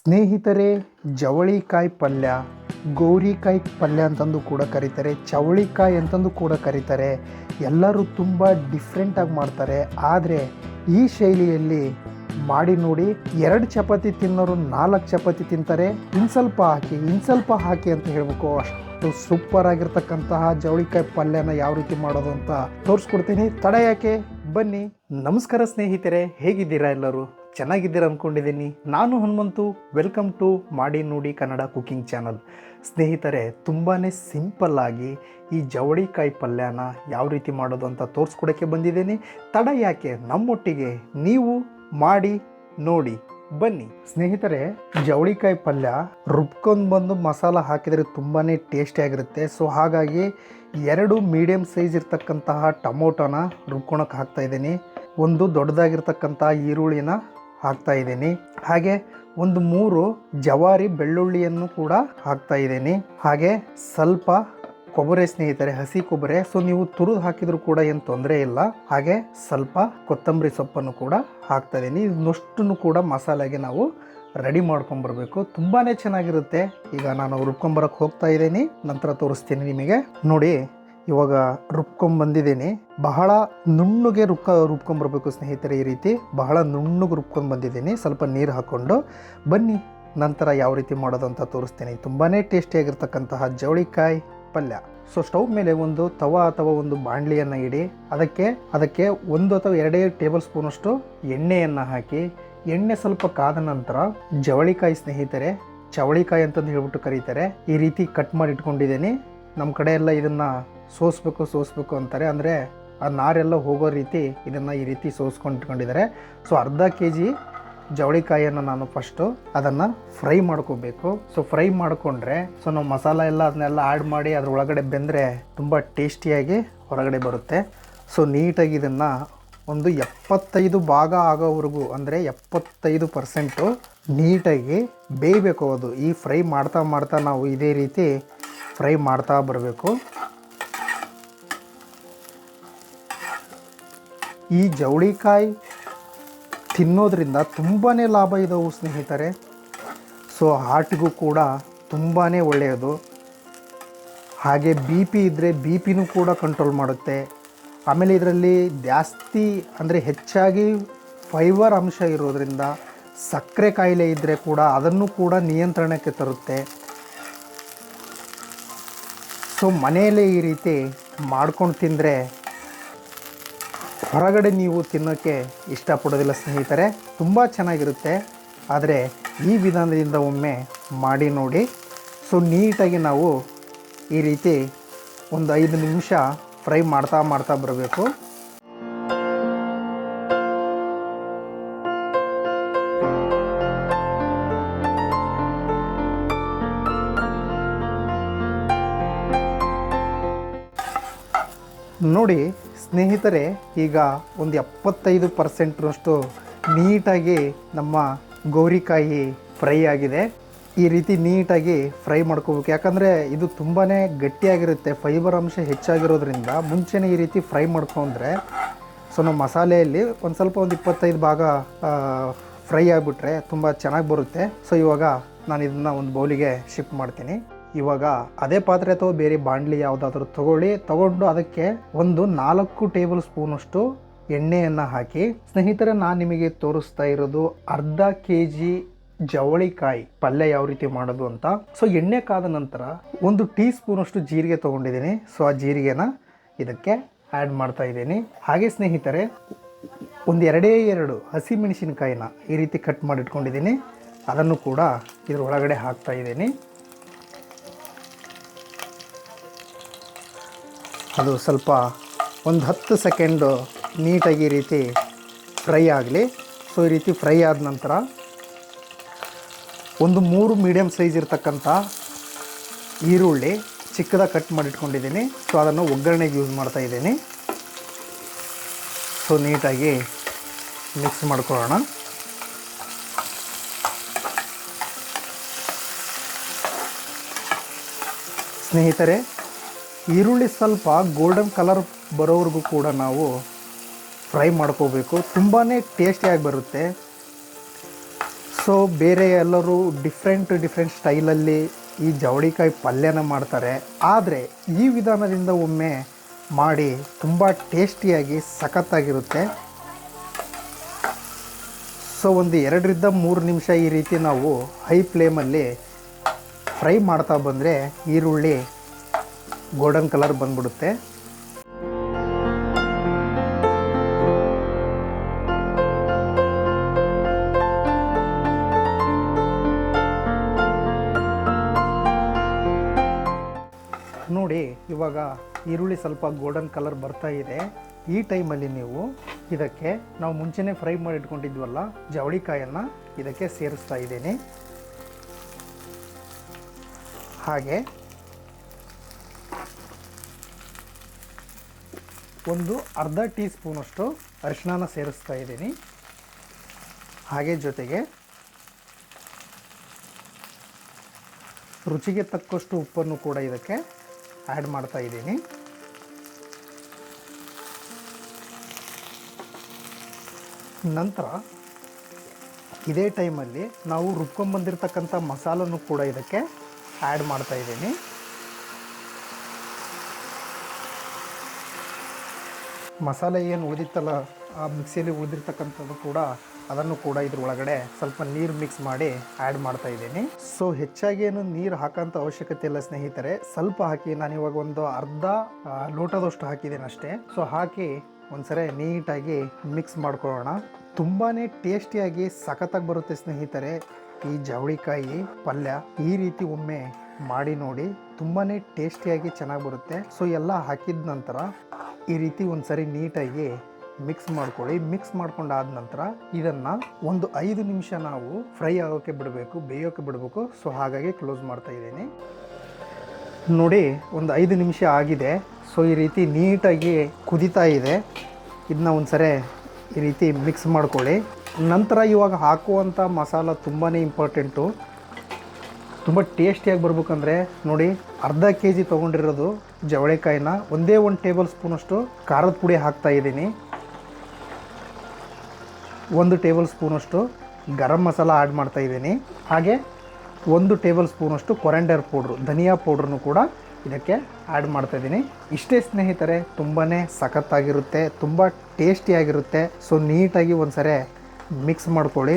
ಸ್ನೇಹಿತರೆ ಜವಳಿಕಾಯಿ ಪಲ್ಯ ಗೌರಿಕಾಯಿ ಪಲ್ಯ ಅಂತಂದು ಕೂಡ ಕರೀತಾರೆ ಚವಳಿಕಾಯಿ ಅಂತಂದು ಕೂಡ ಕರೀತಾರೆ. ಎಲ್ಲರೂ ತುಂಬ ಡಿಫ್ರೆಂಟಾಗಿ ಮಾಡ್ತಾರೆ. ಆದರೆ ಈ ಶೈಲಿಯಲ್ಲಿ ಮಾಡಿ ನೋಡಿ, ಎರಡು ಚಪಾತಿ ತಿನ್ನೋರು ನಾಲ್ಕು ಚಪಾತಿ ತಿಂತಾರೆ. ಇನ್ನು ಸ್ವಲ್ಪ ಹಾಕಿ ಇನ್ನು ಸ್ವಲ್ಪ ಹಾಕಿ ಅಂತ ಹೇಳಬೇಕು. ಅಷ್ಟು ಸೂಪರ್ ಆಗಿರ್ತಕ್ಕಂತಹ ಜವಳಿಕಾಯಿ ಪಲ್ಯನ ಯಾವ ರೀತಿ ಮಾಡೋದು ಅಂತ ತೋರಿಸ್ಕೊಡ್ತೀನಿ. ತಡ ಯಾಕೆ? ಬನ್ನಿ. ನಮಸ್ಕಾರ ಸ್ನೇಹಿತರೆ, ಹೇಗಿದ್ದೀರಾ ಎಲ್ಲರೂ? ಚೆನ್ನಾಗಿದ್ದೀರಾ ಅಂದ್ಕೊಂಡಿದ್ದೀನಿ ನಾನು ಹನುಮಂತು ವೆಲ್ಕಮ್ ಟು ಮಾಡಿ ನೋಡಿ ಕನ್ನಡ ಕುಕಿಂಗ್ ಚಾನಲ್ ಸ್ನೇಹಿತರೆ ತುಂಬಾ ಸಿಂಪಲ್ಲಾಗಿ ಈ ಜವಳಿಕಾಯಿ ಪಲ್ಯನ ಯಾವ ರೀತಿ ಮಾಡೋದು ಅಂತ ತೋರಿಸ್ಕೊಡೋಕ್ಕೆ ಬಂದಿದ್ದೀನಿ. ತಡ ಯಾಕೆ? ನಮ್ಮೊಟ್ಟಿಗೆ ನೀವು ಮಾಡಿ ನೋಡಿ, ಬನ್ನಿ. ಸ್ನೇಹಿತರೆ, ಜವಳಿಕಾಯಿ ಪಲ್ಯ ರುಬ್ಕೊಂಡು ಬಂದು ಮಸಾಲ ಹಾಕಿದರೆ ತುಂಬಾ ಟೇಸ್ಟಿಯಾಗಿರುತ್ತೆ ಸೊ ಹಾಗಾಗಿ ಎರಡು ಮೀಡಿಯಮ್ ಸೈಜ್ ಇರ್ತಕ್ಕಂತಹ ಟೊಮೊಟೊನ ರುಬ್ಕೊಳಕ್ಕೆ ಹಾಕ್ತಾ ಇದ್ದೀನಿ. ಒಂದು ದೊಡ್ಡದಾಗಿರ್ತಕ್ಕಂಥ ಈರುಳ್ಳಿನ ಹಾಕ್ತಾ ಇದ್ದೀನಿ. ಹಾಗೆ ಒಂದು ಮೂರು ಜವಾರಿ ಬೆಳ್ಳುಳ್ಳಿಯನ್ನು ಕೂಡ ಹಾಕ್ತಾ ಇದ್ದೀನಿ. ಹಾಗೆ ಸ್ವಲ್ಪ ಕೊಬ್ಬರಿ ಸ್ನೇಹಿತರೆ, ಹಸಿ ಕೊಬ್ಬರಿ. ಸೊ ನೀವು ತುರಿದು ಹಾಕಿದ್ರು ಕೂಡ ಏನು ತೊಂದರೆ ಇಲ್ಲ. ಹಾಗೆ ಸ್ವಲ್ಪ ಕೊತ್ತಂಬರಿ ಸೊಪ್ಪನ್ನು ಕೂಡ ಹಾಕ್ತಾ ಇದ್ದೀನಿ. ಇದನ್ನಷ್ಟನ್ನು ಕೂಡ ಮಸಾಲೆಗೆ ನಾವು ರೆಡಿ ಮಾಡ್ಕೊಂಬರ್ಬೇಕು ತುಂಬಾ ಚೆನ್ನಾಗಿರುತ್ತೆ. ಈಗ ನಾನು ರುಬ್ಕೊಂಬರಕ್ಕೆ ಹೋಗ್ತಾ ಇದ್ದೀನಿ. ನಂತರ ತೋರಿಸ್ತೀನಿ ನಿಮಗೆ. ನೋಡಿ ಇವಾಗ ರುಬ್ಕೊಂಡ್ ಬಂದಿದ್ದೀನಿ. ಬಹಳ ನುಣ್ಣಗೆ ರುಬ್ಕ ರುಬ್ಕೊಂಬರ್ಬೇಕು ಸ್ನೇಹಿತರೆ ಈ ರೀತಿ. ಬಹಳ ನುಣ್ಣಗೆ ರುಬ್ಕೊಂಡು ಬಂದಿದ್ದೀನಿ. ಸ್ವಲ್ಪ ನೀರು ಹಾಕ್ಕೊಂಡು ಬನ್ನಿ, ನಂತರ ಯಾವ ರೀತಿ ಮಾಡೋದು ಅಂತ ತೋರಿಸ್ತೀನಿ. ತುಂಬಾ ಟೇಸ್ಟಿಯಾಗಿರ್ತಕ್ಕಂತಹ ಜವಳಿಕಾಯಿ ಪಲ್ಯ. ಸೊ ಸ್ಟವ್ ಮೇಲೆ ಒಂದು ತವಾ ಅಥವಾ ಒಂದು ಬಾಣಲಿಯನ್ನು ಇಡಿ. ಅದಕ್ಕೆ ಅದಕ್ಕೆ ಒಂದು ಅಥವಾ ಎರಡೇ ಟೇಬಲ್ ಸ್ಪೂನಷ್ಟು ಎಣ್ಣೆಯನ್ನು ಹಾಕಿ. ಎಣ್ಣೆ ಸ್ವಲ್ಪ ಕಾದ ನಂತರ ಜವಳಿಕಾಯಿ ಸ್ನೇಹಿತರೆ, ಚವಳಿಕಾಯಿ ಅಂತಂದು ಹೇಳ್ಬಿಟ್ಟು ಕರೀತಾರೆ. ಈ ರೀತಿ ಕಟ್ ಮಾಡಿ ಇಟ್ಕೊಂಡಿದ್ದೀನಿ. ನಮ್ಮ ಕಡೆ ಎಲ್ಲ ಇದನ್ನು ಸೋಸ್ಬೇಕು ಸೋಸ್ಬೇಕು ಅಂತಾರೆ. ಅಂದರೆ ಆ ನಾರೆಲ್ಲ ಹೋಗೋ ರೀತಿ ಇದನ್ನು ಈ ರೀತಿ ಸೋಸ್ಕೊಂಡಿಟ್ಕೊಂಡಿದ್ದಾರೆ. ಸೊ ಅರ್ಧ ಕೆ ಜಿ ಜವಳಿಕಾಯಿಯನ್ನು ನಾನು ಫಸ್ಟು ಅದನ್ನು ಫ್ರೈ ಮಾಡ್ಕೋಬೇಕು. ಸೊ ಫ್ರೈ ಮಾಡಿಕೊಂಡ್ರೆ ಸೊ ನಾವು ಮಸಾಲ ಎಲ್ಲ ಅದನ್ನೆಲ್ಲ ಆ್ಯಡ್ ಮಾಡಿ ಅದ್ರ ಒಳಗಡೆ ಬೆಂದರೆ ತುಂಬ ಟೇಸ್ಟಿಯಾಗಿ ಹೊರಗಡೆ ಬರುತ್ತೆ. ಸೊ ನೀಟಾಗಿ ಇದನ್ನು ಒಂದು ಎಪ್ಪತ್ತೈದು ಭಾಗ ಆಗೋವರೆಗೂ, ಅಂದರೆ ಎಪ್ಪತ್ತೈದು ಪರ್ಸೆಂಟು ನೀಟಾಗಿ ಬೇಯಬೇಕು. ಅದು ಈ ಫ್ರೈ ಮಾಡ್ತಾ ಮಾಡ್ತಾ ನಾವು ಇದೇ ರೀತಿ ಫ್ರೈ ಮಾಡ್ತಾ ಬರಬೇಕು. ಈ ಜವಳಿಕಾಯಿ ತಿನ್ನೋದ್ರಿಂದ ತುಂಬಾ ಲಾಭ ಇದಾವು ಸ್ನೇಹಿತರೆ. ಸೊ ಹಾರ್ಟ್ಗೂ ಕೂಡ ತುಂಬಾ ಒಳ್ಳೆಯದು. ಹಾಗೆ ಬಿ ಪಿ ಇದ್ದರೆ ಬಿ ಪಿನೂ ಕೂಡ ಕಂಟ್ರೋಲ್ ಮಾಡುತ್ತೆ. ಆಮೇಲೆ ಇದರಲ್ಲಿ ಜಾಸ್ತಿ ಅಂದರೆ ಹೆಚ್ಚಾಗಿ ಫೈಬರ್ ಅಂಶ ಇರೋದರಿಂದ ಸಕ್ಕರೆ ಕಾಯಿಲೆ ಇದ್ದರೆ ಕೂಡ ಅದನ್ನು ಕೂಡ ನಿಯಂತ್ರಣಕ್ಕೆ ತರುತ್ತೆ. ಸೊ ಮನೆಯಲ್ಲೇ ಈ ರೀತಿ ಮಾಡ್ಕೊಂಡು ತಿಂದರೆ ಹೊರಗಡೆ ನೀವು ತಿನ್ನೋಕ್ಕೆ ಇಷ್ಟಪಡೋದಿಲ್ಲ ಸ್ನೇಹಿತರೆ, ತುಂಬ ಚೆನ್ನಾಗಿರುತ್ತೆ. ಆದರೆ ಈ ವಿಧಾನದಿಂದ ಒಮ್ಮೆ ಮಾಡಿ ನೋಡಿ. ಸೊ ನೀಟಾಗಿ ನಾವು ಈ ರೀತಿ ಒಂದು ಐದು ನಿಮಿಷ ಫ್ರೈ ಮಾಡ್ತಾ ಮಾಡ್ತಾ ಬರಬೇಕು. ನೋಡಿ ಸ್ನೇಹಿತರೆ, ಈಗ ಒಂದು ಎಪ್ಪತ್ತೈದು ಪರ್ಸೆಂಟ್ರಷ್ಟು ನೀಟಾಗಿ ನಮ್ಮ ಗೌರಿಕಾಯಿ ಫ್ರೈ ಆಗಿದೆ. ಈ ರೀತಿ ನೀಟಾಗಿ ಫ್ರೈ ಮಾಡ್ಕೋಬೇಕು. ಯಾಕಂದರೆ ಇದು ತುಂಬಾ ಗಟ್ಟಿಯಾಗಿರುತ್ತೆ, ಫೈಬರ್ ಅಂಶ ಹೆಚ್ಚಾಗಿರೋದ್ರಿಂದ. ಮುಂಚೆನೇ ಈ ರೀತಿ ಫ್ರೈ ಮಾಡ್ಕೊಂಡ್ರೆ, ಸೊ ನಮ್ಮ ಮಸಾಲೆಯಲ್ಲಿ ಒಂದು ಸ್ವಲ್ಪ ಒಂದು ಇಪ್ಪತ್ತೈದು ಭಾಗ ಫ್ರೈ ಆಗಿಬಿಟ್ರೆ ತುಂಬ ಚೆನ್ನಾಗಿ ಬರುತ್ತೆ. ಸೊ ಇವಾಗ ನಾನು ಇದನ್ನು ಒಂದು ಬೌಲಿಗೆ ಶಿಫ್ಟ್ ಮಾಡ್ತೀನಿ. ಇವಾಗ ಅದೇ ಪಾತ್ರೆ ಅಥವಾ ಬೇರೆ ಬಾಂಡ್ಲಿ ಯಾವುದಾದ್ರೂ ತಗೊಳ್ಳಿ. ತಗೊಂಡು ಅದಕ್ಕೆ ಒಂದು ನಾಲ್ಕು ಟೇಬಲ್ ಸ್ಪೂನಷ್ಟು ಎಣ್ಣೆಯನ್ನು ಹಾಕಿ. ಸ್ನೇಹಿತರೆ, ನಾನು ನಿಮಗೆ ತೋರಿಸ್ತಾ ಇರೋದು ಅರ್ಧ ಕೆ ಜಿ ಜವಳಿಕಾಯಿ. ಪಲ್ಯ ಯಾವ ರೀತಿ ಮಾಡೋದು ಅಂತ. ಸೊ ಎಣ್ಣೆ ಕಾದ ನಂತರ ಒಂದು ಟೀ ಸ್ಪೂನಷ್ಟು ಜೀರಿಗೆ ತೊಗೊಂಡಿದ್ದೀನಿ. ಸೊ ಆ ಜೀರಿಗೆನ ಇದಕ್ಕೆ ಆ್ಯಡ್ ಮಾಡ್ತಾ ಇದ್ದೀನಿ. ಹಾಗೆ ಸ್ನೇಹಿತರೆ, ಒಂದು ಎರಡೇ ಎರಡು ಹಸಿ ಮೆಣಸಿನಕಾಯಿನ ಈ ರೀತಿ ಕಟ್ ಮಾಡಿಟ್ಕೊಂಡಿದ್ದೀನಿ. ಅದನ್ನು ಕೂಡ ಇದ್ರ ಒಳಗಡೆ ಹಾಕ್ತಾ ಇದ್ದೀನಿ. ಅದು ಸ್ವಲ್ಪ ಒಂದು ಹತ್ತು ಸೆಕೆಂಡು ನೀಟಾಗಿ ಈ ರೀತಿ ಫ್ರೈ ಆಗಲಿ. ಸೊ, ಈ ರೀತಿ ಫ್ರೈ ಆದ ನಂತರ ಒಂದು ಮೂರು ಮೀಡಿಯಮ್ ಸೈಜ್ ಇರ್ತಕ್ಕಂಥ ಈರುಳ್ಳಿ ಚಿಕ್ಕದಾಗಿ ಕಟ್ ಮಾಡಿಟ್ಕೊಂಡಿದ್ದೀನಿ. ಸೊ, ಅದನ್ನು ಒಗ್ಗರಣೆಗೆ ಯೂಸ್ ಮಾಡ್ತಾ ಇದ್ದೀನಿ. ಸೊ, ನೀಟಾಗಿ ಮಿಕ್ಸ್ ಮಾಡ್ಕೊಳ್ಳೋಣ. ಸ್ನೇಹಿತರೆ ಈರುಳ್ಳಿ ಸ್ವಲ್ಪ ಗೋಲ್ಡನ್ ಕಲರ್ ಬರೋವರೆಗೂ ಕೂಡ ನಾವು ಫ್ರೈ ಮಾಡ್ಕೋಬೇಕು. ತುಂಬಾ ಟೇಸ್ಟಿಯಾಗಿ ಬರುತ್ತೆ. ಸೊ ಬೇರೆ ಎಲ್ಲರೂ ಡಿಫ್ರೆಂಟ್ ಡಿಫ್ರೆಂಟ್ ಸ್ಟೈಲಲ್ಲಿ ಈ ಜವಳಿಕಾಯಿ ಪಲ್ಯನ ಮಾಡ್ತಾರೆ. ಆದರೆ ಈ ವಿಧಾನದಿಂದ ಒಮ್ಮೆ ಮಾಡಿ ತುಂಬ ಟೇಸ್ಟಿಯಾಗಿ ಸಖತ್ತಾಗಿರುತ್ತೆ. ಸೊ ಒಂದು ಎರಡರಿಂದ ಮೂರು ನಿಮಿಷ ಈ ರೀತಿ ನಾವು ಹೈ ಫ್ಲೇಮಲ್ಲಿ ಫ್ರೈ ಮಾಡ್ತಾ ಬಂದರೆ ಈರುಳ್ಳಿ ಗೋಲ್ಡನ್ ಕಲರ್ ಬಂದ್ಬಿಡುತ್ತೆ. ನೋಡಿ, ಇವಾಗ ಈರುಳ್ಳಿ ಸ್ವಲ್ಪ ಗೋಲ್ಡನ್ ಕಲರ್ ಬರ್ತಾ ಇದೆ. ಈ ಟೈಮಲ್ಲಿ ನೀವು ಇದಕ್ಕೆ, ನಾವು ಮುಂಚೆನೇ ಫ್ರೈ ಮಾಡಿ ಇಟ್ಕೊಂಡಿದ್ವಲ್ಲ ಜವಳಿಕಾಯನ್ನು ಇದಕ್ಕೆ ಸೇರಿಸ್ತಾ ಇದ್ದೀನಿ. ಹಾಗೆ ಒಂದು ಅರ್ಧ ಟೀ ಸ್ಪೂನಷ್ಟು ಅರಿಶಿಣನ ಸೇರಿಸ್ತಾ ಇದ್ದೀನಿ. ಹಾಗೆ ಜೊತೆಗೆ ರುಚಿಗೆ ತಕ್ಕಷ್ಟು ಉಪ್ಪನ್ನು ಕೂಡ ಇದಕ್ಕೆ ಆ್ಯಡ್ ಮಾಡ್ತಾ ಇದ್ದೀನಿ. ನಂತರ ಇದೇ ಟೈಮಲ್ಲಿ ನಾವು ರುಬ್ಕೊಂಬಂದಿರ್ತಕ್ಕಂಥ ಮಸಾಲನ್ನು ಕೂಡ ಇದಕ್ಕೆ ಆ್ಯಡ್ ಮಾಡ್ತಾ ಇದ್ದೀನಿ. ಮಸಾಲೆ ಏನು ಉಳಿದಿತ್ತಲ್ಲ, ಆ ಮಿಕ್ಸಿಯಲ್ಲಿ ಉಳಿದಿರ್ತಕ್ಕಂಥದ್ದು ಕೂಡ ಅದನ್ನು ಕೂಡ ಇದ್ರ ಒಳಗಡೆ ಸ್ವಲ್ಪ ನೀರು ಮಿಕ್ಸ್ ಮಾಡಿ ಆ್ಯಡ್ ಮಾಡ್ತಾ ಇದ್ದೀನಿ. ಸೊ ಹೆಚ್ಚಾಗಿ ಏನು ನೀರು ಹಾಕೋಂಥ ಅವಶ್ಯಕತೆ ಇಲ್ಲ ಸ್ನೇಹಿತರೆ. ಸ್ವಲ್ಪ ಹಾಕಿ, ನಾನು ಇವಾಗ ಒಂದು ಅರ್ಧ ಲೋಟದಷ್ಟು ಹಾಕಿದ್ದೀನಿ ಅಷ್ಟೇ. ಸೊ ಹಾಕಿ ಒಂದ್ಸರಿ ನೀಟಾಗಿ ಮಿಕ್ಸ್ ಮಾಡ್ಕೊಳ್ಳೋಣ. ತುಂಬಾ ಟೇಸ್ಟಿಯಾಗಿ ಸಖತ್ತಾಗಿ ಬರುತ್ತೆ ಸ್ನೇಹಿತರೆ ಈ ಜವಳಿಕಾಯಿ ಪಲ್ಯ. ಈ ರೀತಿ ಒಮ್ಮೆ ಮಾಡಿ ನೋಡಿ ತುಂಬಾ ಟೇಸ್ಟಿಯಾಗಿ ಚೆನ್ನಾಗಿ ಬರುತ್ತೆ. ಸೊ ಎಲ್ಲ ಹಾಕಿದ ನಂತರ ಈ ರೀತಿ ಒಂದು ಸರಿ ನೀಟಾಗಿ ಮಿಕ್ಸ್ ಮಾಡ್ಕೊಳ್ಳಿ. ಮಿಕ್ಸ್ ಮಾಡ್ಕೊಂಡಾದ ನಂತರ ಇದನ್ನು ಒಂದು ಐದು ನಿಮಿಷ ನಾವು ಫ್ರೈ ಆಗೋಕ್ಕೆ ಬಿಡಬೇಕು ಬೇಯೋಕ್ಕೆ ಬಿಡಬೇಕು. ಸೊ ಹಾಗಾಗಿ ಕ್ಲೋಸ್ ಮಾಡ್ತಾ ಇದ್ದೀನಿ. ನೋಡಿ, ಒಂದು ಐದು ನಿಮಿಷ ಆಗಿದೆ. ಸೊ ಈ ರೀತಿ ನೀಟಾಗಿ ಕುದಿತಾ ಇದೆ. ಇದನ್ನ ಒಂದ್ಸರಿ ಈ ರೀತಿ ಮಿಕ್ಸ್ ಮಾಡ್ಕೊಳ್ಳಿ. ನಂತರ ಇವಾಗ ಹಾಕುವಂಥ ಮಸಾಲ ತುಂಬಾ ಇಂಪಾರ್ಟೆಂಟು ತುಂಬ ಟೇಸ್ಟಿಯಾಗಿ ಬರ್ಬೇಕಂದ್ರೆ ನೋಡಿ ಅರ್ಧ ಕೆ ಜಿ ತೊಗೊಂಡಿರೋದು ಜವಳಿಕಾಯಿನ ಒಂದೇ ಒಂದು ಟೇಬಲ್ ಸ್ಪೂನಷ್ಟು ಖಾರದ ಪುಡಿ ಹಾಕ್ತಾ ಇದ್ದೀನಿ. ಒಂದು ಟೇಬಲ್ ಸ್ಪೂನಷ್ಟು ಗರಂ ಮಸಾಲ ಆ್ಯಡ್ ಮಾಡ್ತಾ ಇದ್ದೀನಿ. ಹಾಗೆ ಒಂದು ಟೇಬಲ್ ಸ್ಪೂನಷ್ಟು ಕೊರೆಂಡರ್ ಪೌಡ್ರು, ಧನಿಯಾ ಪೌಡ್ರನ್ನು ಕೂಡ ಇದಕ್ಕೆ ಆ್ಯಡ್ ಮಾಡ್ತಾ ಇದ್ದೀನಿ. ಇಷ್ಟೇ ಸ್ನೇಹಿತರೆ ತುಂಬಾ ಸಖತ್ತಾಗಿರುತ್ತೆ, ತುಂಬ ಟೇಸ್ಟಿಯಾಗಿರುತ್ತೆ. ಸೊ ನೀಟಾಗಿ ಒಂದು ಸರಿ ಮಿಕ್ಸ್ ಮಾಡ್ಕೊಳ್ಳಿ.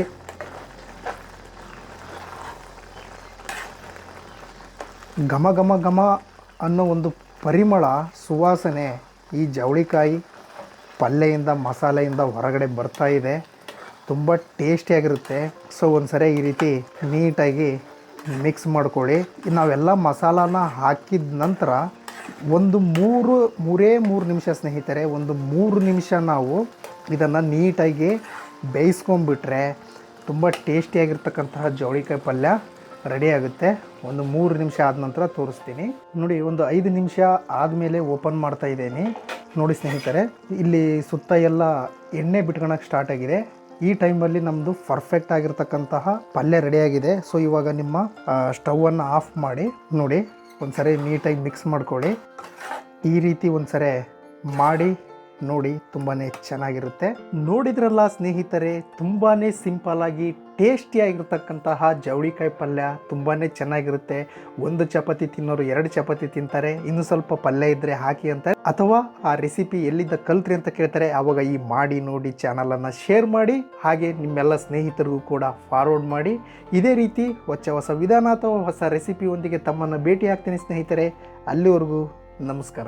ಘಮ ಘಮ ಘಮ ಅನ್ನೋ ಒಂದು ಪರಿಮಳ, ಸುವಾಸನೆ ಈ ಜವಳಿಕಾಯಿ ಪಲ್ಯೆಯಿಂದ ಮಸಾಲೆಯಿಂದ ಹೊರಗಡೆ ಬರ್ತಾ ಇದೆ. ತುಂಬ ಟೇಸ್ಟಿಯಾಗಿರುತ್ತೆ ಸೊ ಒಂದ್ಸರಿ ಈ ರೀತಿ ನೀಟಾಗಿ ಮಿಕ್ಸ್ ಮಾಡ್ಕೊಳ್ಳಿ. ನಾವೆಲ್ಲ ಮಸಾಲಾನ ಹಾಕಿದ ನಂತರ ಒಂದು ಮೂರು, ಮೂರೇ ಮೂರು ನಿಮಿಷ ಸ್ನೇಹಿತರೆ, ಒಂದು ಮೂರು ನಿಮಿಷ ನಾವು ಇದನ್ನು ನೀಟಾಗಿ ಬೇಯಿಸ್ಕೊಂಬಿಟ್ರೆ ತುಂಬ ಟೇಸ್ಟಿಯಾಗಿರ್ತಕ್ಕಂತಹ ಜವಳಿಕಾಯಿ ಪಲ್ಯ. ರೆಡಿ ಆಗುತ್ತೆ. ಒಂದು ಮೂರು ನಿಮಿಷ ಆದ ನಂತರ ತೋರಿಸ್ತೀನಿ. ನೋಡಿ, ಒಂದು ಐದು ನಿಮಿಷ ಆದಮೇಲೆ ಓಪನ್ ಮಾಡ್ತಾ ಇದ್ದೀನಿ. ನೋಡಿ ಸ್ನೇಹಿತರೆ, ಇಲ್ಲಿ ಸುತ್ತ ಎಲ್ಲ ಎಣ್ಣೆ ಬಿಟ್ಕೊಳಕ್ಕೆ ಸ್ಟಾರ್ಟ್ ಆಗಿದೆ. ಈ ಟೈಮಲ್ಲಿ ನಮ್ಮದು ಪರ್ಫೆಕ್ಟ್ ಆಗಿರ್ತಕ್ಕಂತಹ ಪಲ್ಯ ರೆಡಿಯಾಗಿದೆ ಸೊ ಇವಾಗ ನಿಮ್ಮ ಸ್ಟವನ್ನು ಆಫ್ ಮಾಡಿ, ನೋಡಿ, ಒಂದ್ಸರಿ ನೀಟಾಗಿ ಮಿಕ್ಸ್ ಮಾಡ್ಕೊಳ್ಳಿ. ಈ ರೀತಿ ಒಂದ್ಸರಿ ಮಾಡಿ ನೋಡಿ ತುಂಬಾ ಚೆನ್ನಾಗಿರುತ್ತೆ. ನೋಡಿದ್ರಲ್ಲ ಸ್ನೇಹಿತರೆ ತುಂಬಾ ಸಿಂಪಲ್ ಆಗಿ ಟೇಸ್ಟಿಯಾಗಿರ್ತಕ್ಕಂತಹ ಜವಳಿಕಾಯಿ ಪಲ್ಯ ತುಂಬಾ ಚೆನ್ನಾಗಿರುತ್ತೆ. ಒಂದು ಚಪಾತಿ ತಿನ್ನೋರು ಎರಡು ಚಪಾತಿ ತಿಂತಾರೆ, ಇನ್ನು ಸ್ವಲ್ಪ ಪಲ್ಯ ಇದ್ದರೆ ಹಾಕಿ ಅಂತಾರೆ ಅಥವಾ ಆ ರೆಸಿಪಿ ಎಲ್ಲಿಂದ ಕಲ್ತ್ರಿ ಅಂತ ಕೇಳ್ತಾರೆ ಆವಾಗ ಈ ಮಾಡಿ ನೋಡಿ ಚಾನಲನ್ನು ಶೇರ್ ಮಾಡಿ, ಹಾಗೆ ನಿಮ್ಮೆಲ್ಲ ಸ್ನೇಹಿತರಿಗೂ ಕೂಡ ಫಾರ್ವರ್ಡ್ ಮಾಡಿ. ಇದೇ ರೀತಿ ಹೊಸ ಹೊಸ ವಿಧಾನ ಅಥವಾ ಹೊಸ ರೆಸಿಪಿಯೊಂದಿಗೆ ತಮ್ಮನ್ನು ಭೇಟಿ ಆಗ್ತೀನಿ ಸ್ನೇಹಿತರೆ. ಅಲ್ಲಿವರೆಗೂ ನಮಸ್ಕಾರ.